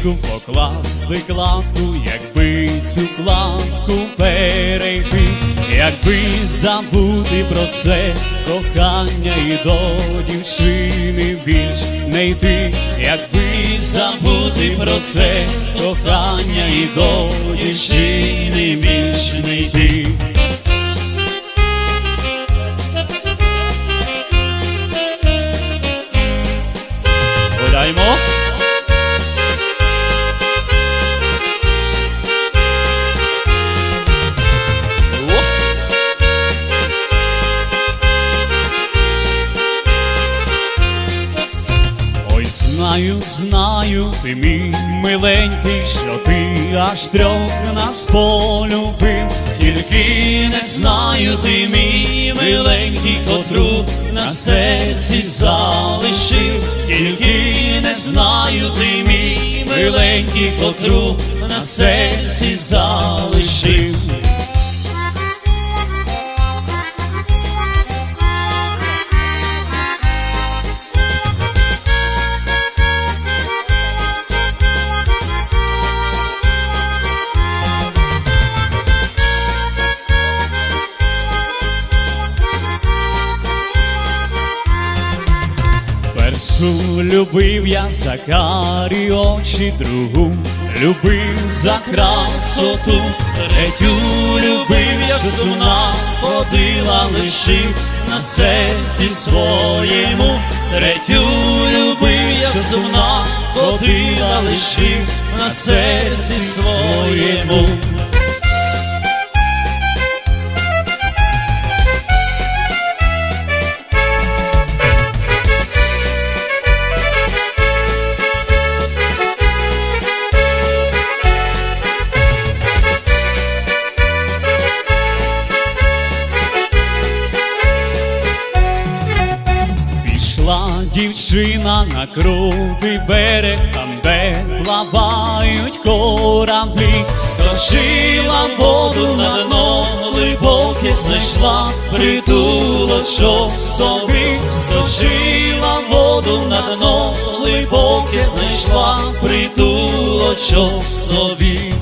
ліжку покласти кладку, якби цю кладку перейти, якби забути про це кохання і до дівчини більш не йти, якби забути про це кохання і до дівчини більш не йти. Знаю, знаю, ти мій миленький, що ти аж трьох нас полюбив, тільки не знаю, ти мій миленький, котру на серці залишив, тільки не знаю, ти мій миленький, котру на серці залишив. Першу любив я за карі очі, другу любив за красоту, третю любив я, що сумна ходила, лишив на серці своєму, третю любив я, що сумна ходила, лишив на серці своєму. Дівчина на крутий берег, там де плавають кораблі, Сточила воду на дно глибоке, знайшла притулочок собі, Сточила воду на дно глибоке, знайшла притулочок собі.